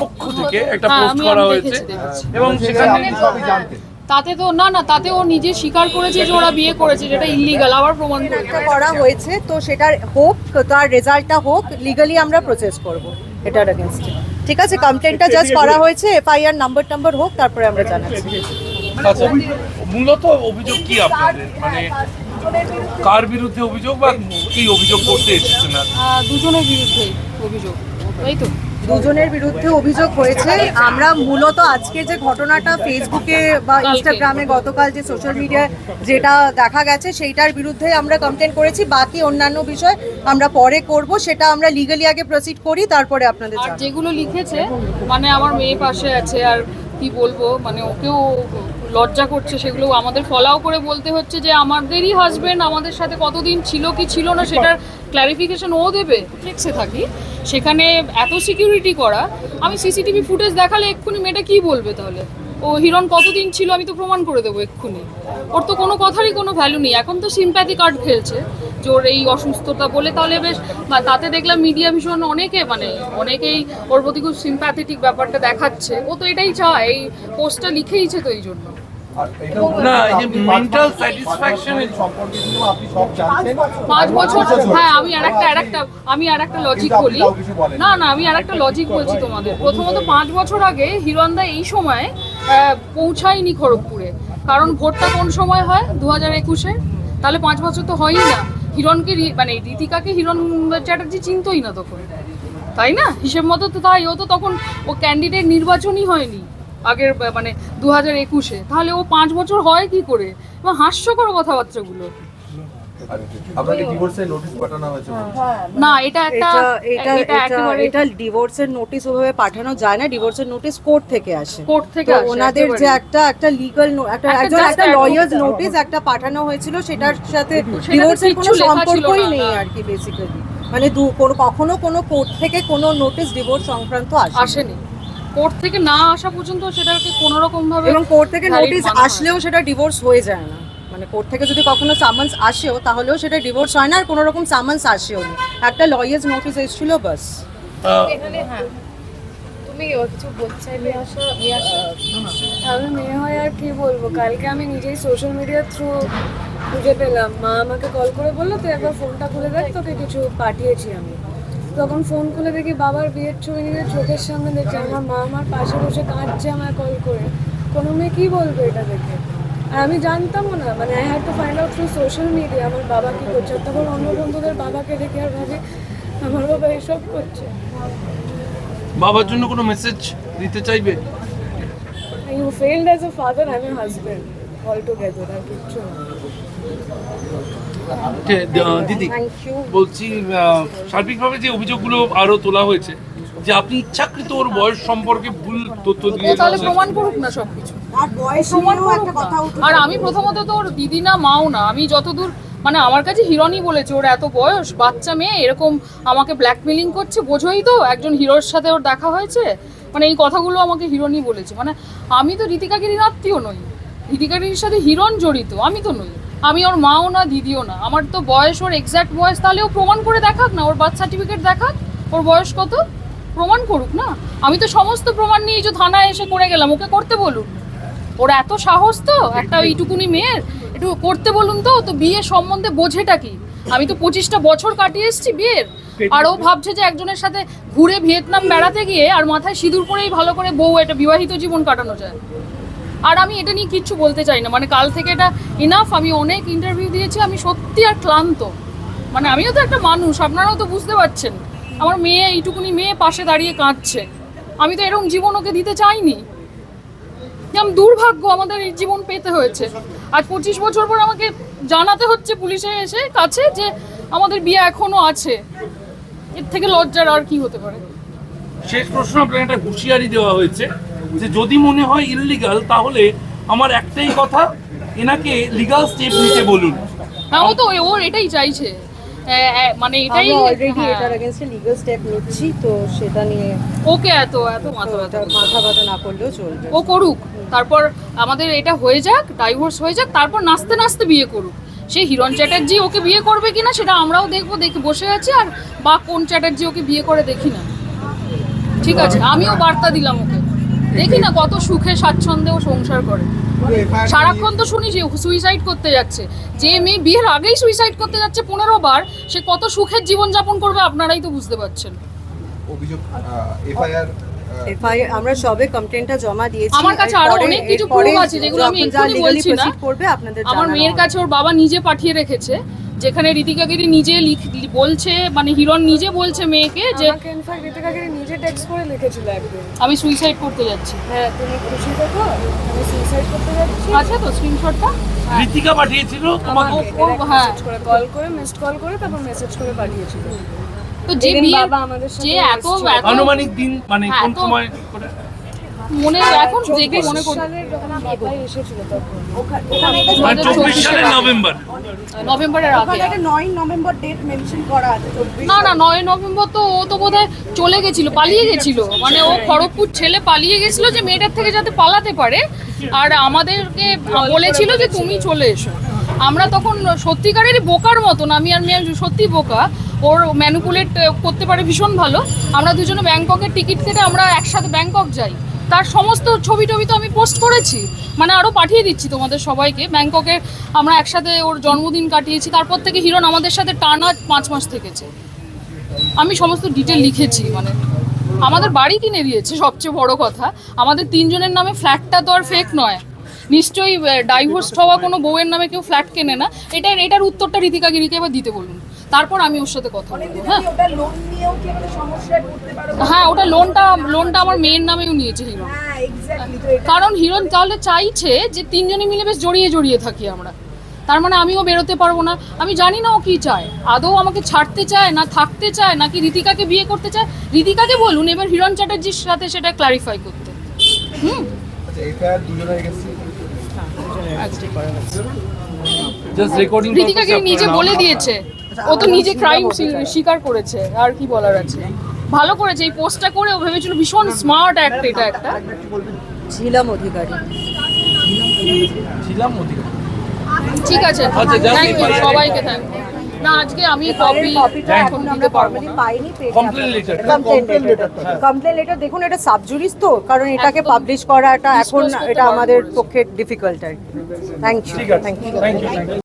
পক্ষ থেকে একটা হ্যাঁ, পোস্ট করা হয়েছে। এবং সেখানে তাতে তো না না তাতে ও নিজে স্বীকার করেছে যে ওরা বিয়ে করেছে যেটা ইলিগাল আবার প্রমাণ করা। হয়েছে তো সেটার হোক তার রেজাল্টটা হোক লিগালি আমরা প্রসেস করব এটার এগেনস্টে ঠিক আছে কমপ্লেনটা জাস্ট করা হয়েছে এফআইআর নাম্বার টাম্বার হোক তারপরে আমরা জানাচ্ছি। আচ্ছা, মূলত অভিযোগ কি আপনাদের? মানে কার বিরুদ্ধে অভিযোগ বা কি অভিযোগ করতে এসেছেন? দুজনের বিরুদ্ধে অভিযোগ। তো। দুজনের বিরুদ্ধে অভিযোগ হয়েছে। আমরা মূলত আজকে যে ঘটনাটা ফেসবুকে বা ইনস্টাগ্রামে গতকাল যে সোশ্যাল মিডিয়ায় যেটা দেখা গেছে সেইটার বিরুদ্ধে আমরা কমপ্লেন করেছি। বাকি অন্যান্য বিষয় আমরা পরে করব সেটা আমরা লিগালি আগে প্রসিড করি তারপরে আপনাদের যেগুলো লিখেছে মানে আমার মেয়ে পাশে আছে আর কি বলব মানে ওকেও লজ্জা করছে সেগুলো আমাদের ফলাও করে বলতে হচ্ছে যে আমাদেরই হাজবেন্ড আমাদের সাথে কতদিন ছিল কি ছিল না সেটার ক্লারিফিকেশন ও দেবে। ফ্লেক্সে থাকি, সেখানে এত সিকিউরিটি করা, আমি সিসিটিভি ফুটেজ দেখালে এক্ষুনি মেয়েটা কি বলবে তাহলে? ও হিরণ কতদিন ছিল আমি তো প্রমাণ করে দেবো এক্ষুনি। ওর তো কোনো কথারই কোনো ভ্যালু নেই। এখন তো সিম্প্যাথি কার্ড খেলছে। যে ওর এই অসুস্থতা বলে তাহলে বেশ, বা তাতে দেখলাম মিডিয়া ভীষণ অনেকে মানে অনেকেই ওর প্রতি খুব সিম্প্যাথেটিক ব্যাপারটা দেখাচ্ছে। ও তো এটাই চায়, এই পোস্টটা লিখেইছে তো এই জন্য না, এই যে আপনি পাঁচ বছর সম্পর্কে আপনি সব জানতেন পাঁচ বছর হ্যাঁ আমি আর একটা আর একটা আমি আর একটা লজিক বলি। না না আমি আর একটা লজিক বলছি তোমাদের। প্রথমত পাঁচ বছর আগে হিরণদা এই সময় আহ, পৌঁছায়নি খড়গপুরে। কারণ ভোটটা কোন সময় হয়? দু হাজার একুশে? তাহলে পাঁচ বছর তো হয়ই না। হিরণকে মানে রীতিকাকে হিরণ চ্যাটার্জি চিনতই না তখন। তাই না? হিসেব মতো তো তাই ও তো তখন ও ক্যান্ডিডেট নির্বাচনই হয়নি। আগের মানে দু হাজার একুশে। তাহলে ও পাঁচ বছর হয় কি করে? এবং হাস্যকর কথাবার্তাগুলো। আপনাকে ডিভোর্সের নোটিশ পাঠানো হয়েছে না এটা একটা এটা এটা এটা এটা একেবারে এটা ডিভোর্সের নোটিশ ওভাবে পাঠানো যায় না। ডিভোর্সের নোটিশ কোর্ট থেকে আসে। কোর্ট থেকে আসে ওনাদের যে একটা একটা লিগ্যাল একটা একটা একজন একটা লয়ার্স নোটিশ একটা পাঠানো হয়েছিল। সেটার সাথে ডিভোর্সের কোনো সম্পর্কই নেই আর কি বেসিক্যালি মানে দু কোনো- কখনো কোনো কোর্ট থেকে কোনো নোটিশ ডিভোর্স সংক্রান্ত আসেনি। কোর্ট থেকে না আসা পর্যন্ত সেটাকে কোনো রকম ভাবে এবং কোর্ট থেকে নোটিশ আসলেও সেটা ডিভোর্স হয়ে যায় না। মানে কোর্ট থেকে যদি কখনো সামান্স আসেও তাহলেও সেটা ডিভোর্স হয় না আর কোনো রকম সামান্স আসেও না। একটা লয়ার্স নোটিশ এসেছিল বাস এখানে হ্যাঁ। তুমি কিছু আসো আমি মেয়ে হয় আর কি বলব? কালকে আমি নিজেই সোশ্যাল মিডিয়ার থ্রু খুঁজে পেলাম। মা আমাকে কল করে বলল তুই একবার ফোনটা খুলে দেখ তোকে কিছু পাঠিয়েছি আমি। তখন ফোন খুলে দেখি বাবার বিয়ের ছবি নিজে চোখের সামনে দেখছে। আমার মা আমার পাশে বসে কাঁদছে আমায় কল করে। কোনো মেয়ে কী বলবে এটা দেখে? আর আমি জানতামও না। মানে I had to find out through social media আমার বাবা কী করছে। আর তখন অন্য বন্ধুদের বাবাকে দেখে আর ভাবি আমার বাবা এসব করছে। বাবার জন্য কোনো মেসেজ দিতে চাইবে? You as as father father and a husband altogether. আর কিচ্ছু না। দিদি বলছি সার্বিকভাবে যে অভিযোগগুলো আরও তোলা হয়েছে যে আপনি ইচ্ছাকৃত ওর বয়স সম্পর্কে ভুল তথ্য দিয়ে তাহলে প্রমাণ করুক না সবকিছু। আর বয়স প্রমাণ করুক একটা কথা আর আমি প্রথমত তো ওর দিদি না মাও না আমি যতদূর মানে আমার কাছে হিরণই বলেছে ওর এত বয়স বাচ্চা মেয়ে এরকম আমাকে ব্ল্যাকমেলিং করছে বোঝোই তো একজন হিরোর সাথে ওর দেখা হয়েছে মানে এই কথাগুলো আমাকে হিরণই বলেছে মানে আমি তো রীতিকাগিরির আত্মীয় নই রীতিকাগিরির সাথে হিরণ জড়িত আমি তো নই। আমি ওর মাও না, দিদিও না। আমার তো বয়স, ওর এক্স্যাক্ট বয়স, তাহলে ও প্রমাণ করে দেখাক না, ওর বার্থ সার্টিফিকেট দেখাক, ওর বয়স কত? প্রমাণ করুক না? আমি তো সমস্ত প্রমাণ নিয়ে যে থানায় এসে করে গেলাম, ওকে করতে বলুন। ওর এত সাহস তো, একটা এইটুকুনি মেয়ের? একটু করতে বলুন তো তো বিয়ে সম্বন্ধে বোঝেটা কি? আমি তো পঁচিশটা বছর কাটিয়ে এসেছি বিয়ের। আর ও ভাবছে যে একজনের সাথে ঘুরে ভিয়েতনাম বেড়াতে গিয়ে আর মাথায় সিঁদুর পরেই ভালো করে বউ এটা বিবাহিত জীবন কাটানো যায়। আর আমি এটা নিয়ে কিচ্ছু বলতে চাই না। মানে কাল থেকে এটা ইনাফ আমি অনেক ইন্টারভিউ দিয়েছি, আমি সত্যি আর ক্লান্ত। মানে আমিও তো একটা মানুষ, আপনারাও তো বুঝতে পারছেন। আমার মেয়ে, এইটুকুনি মেয়ে পাশে দাঁড়িয়ে কাঁদছে। আমি তো এরকম জীবন ওকে দিতে চাইনি। যেমন দুর্ভাগ্য আমাদের এই জীবন পেতে হয়েছে। আজ পঁচিশ বছর পর আমাকে জানাতে হচ্ছে পুলিশে এসে কাছে যে আমাদের বিয়ে এখনও আছে। এর থেকে লজ্জার আর কি হতে পারে? শেষ প্রশ্ন, আপনাকে একটা হুঁশিয়ারি দেওয়া হয়েছে। যে যদি মনে হয় ইললিগাল তাহলে আমার একটাই কথা এনাকে লিগাল স্টেপ নিতে বলুন। হ্যাঁ ও তো ওর এটাই চাইছে। মানে এটাই অলরেডি এটার এগেনস্টে লিগ্যাল স্টেপ নিচ্ছি তো সেটা নিয়ে ওকে এত এত মাথা ব্যথা মাথা ব্যথা না করলেও চলবে। ও করুক তারপর আমাদের এটা হয়ে যাক ডাইভোর্স হয়ে যাক তারপর নাচতে নাচতে বিয়ে করুক। সে হিরণ চ্যাটার্জি ওকে বিয়ে করবে কিনা সেটা আমরাও দেখব দেখে বসে আছি আর বা কোন চ্যাটার্জি ওকে বিয়ে করে দেখি না। ঠিক আছে আমিও বার্তা দিলাম ওকে। দেখি না কত সুখে স্বাচ্ছন্দ্যে ও সংসার করে। সারাক্ষণ তো শুনি যে সুইসাইড করতে যাচ্ছে। যে মেয়ে বিয়ের আগেই সুইসাইড করতে যাচ্ছে পনেরো বার সে কত সুখের জীবনযাপন করবে আপনারাই তো বুঝতে পারছেন। অভিযোগ এফআইআর এফআইআর আমরা সবে কমপ্লেনটা জমা দিয়েছি। আমার কাছে আরও অনেক কিছু proof আছে, যেগুলো আমি এক্ষুনি বলছি না। করবে আপনাদের আমার মেয়ের কাছে ওর বাবা নিজে পাঠিয়ে রেখেছে যেখানে রীতিকা গিরি নিজে লিখ- বলছে মানে হিরণ নিজে বলছে মেয়েকে যে আমাকে টেক্সট করে লিখেছিল একদিন। আমি সুইসাইড করতে যাচ্ছি। হ্যাঁ তুমি খুশি থাকো আমি সুইসাইড করতে যাচ্ছি। আছে তো স্ক্রিনশটটা ঋতিকা পাঠিয়েছিল তোমাকে? ও- ও হ্যাঁ। করে কল করে মিসড কল করে তারপর মেসেজ করে পাঠিয়েছিল। তো যে বিয়ে বাবা আমাদের সাথে যে এত আনুমানিক দিন মানে হ্যাঁ, কোন সময়? মনে এখন দেখে মনে সালের মানে নভেম্বর। নভেম্বরের আগে। নভেম্বর ডেট মেনশন করা আছে না না নয় নভেম্বর তো ও তো বোধহয় চলে গেছিল পালিয়ে গেছিল। মানে ও খড়গপুর ছেলে পালিয়ে গেছিল যে মেয়েটার থেকে যাতে পালাতে পারে। আর আমাদেরকে বলেছিল যে তুমি চলে এসো। আমরা তখন সত্যিকারেরই বোকার মতন আমি আর মেয়ে সত্যি বোকা। ওর ম্যানুপুলেট করতে পারে ভীষণ ভালো। আমরা দুজনে ব্যাংককের টিকিট কেটে আমরা একসাথে ব্যাংকক যাই। তার সমস্ত ছবি টবি তো আমি পোস্ট করেছি। মানে আরও পাঠিয়ে দিচ্ছি তোমাদের সবাইকে। ব্যাংককে আমরা একসাথে ওর জন্মদিন কাটিয়েছি, তারপর থেকে হিরণ আমাদের সাথে টানা পাঁচ মাস থেকেছে। আমি সমস্ত ডিটেল লিখেছি মানে আমাদের বাড়ি কিনে দিয়েছে, সবচেয়ে বড় কথা। আমাদের তিনজনের নামে ফ্ল্যাটটা তো আর ফেক নয়। নিশ্চয়ই ডাইভোর্স হওয়া কোনো বউয়ের নামে কেউ ফ্ল্যাট কেনে না। এটার এটার উত্তরটা রীতিকা গিরিকে এবার দিতে বলুন। তারপর আমি ওর সাথে কথা বলব হ্যাঁ। হ্যাঁ ওটা লোনটা লোনটা আমার মেয়ের নামেও নিয়েছে হিরণ কারণ হিরণ তাহলে চাইছে যে তিনজনে মিলে বেশ জড়িয়ে জড়িয়ে থাকি আমরা। তার মানে আমিও বেরোতে পারব না। আমি জানি না ও কি চায়। আদৌ আমাকে ছাড়তে চায় না থাকতে চায় নাকি রীতিকাকে বিয়ে করতে চায়? রীতিকাকে বলুন এবার হিরণ চ্যাটার্জির সাথে সেটা ক্লারিফাই করতে। হুম? আচ্ছা এফআইআর দুজনের গেছে জাস্ট রেকর্ডিং রীতিকাকে নিজে বলে দিয়েছে। ও তো নিজে ক্রাইম স্বীকার করেছে আর কি বলার আছে? ভালো করেছে এই পোস্টটা করে ও ভেবেছিল ভীষণ স্মার্ট অ্যাক্ট এটা একটা। ঝিলাম অধিকারী। ছিলাম ওদিকে ঠিক আছে আচ্ছা, থ্যাংক ইউ সবাইকে থ্যাংক না আজকে আমি কপি এখন দিতে আমরা পারব না। পাইনি Complaint letter. Complaint letter complaint letter দেখুন এটা সাবজুরিস তো কারণ এটাকে। পাবলিশ করাটা এখন এটা আমাদের পক্ষে ডিফিকাল্ট আর থ্যাংক ইউ থ্যাংক ইউ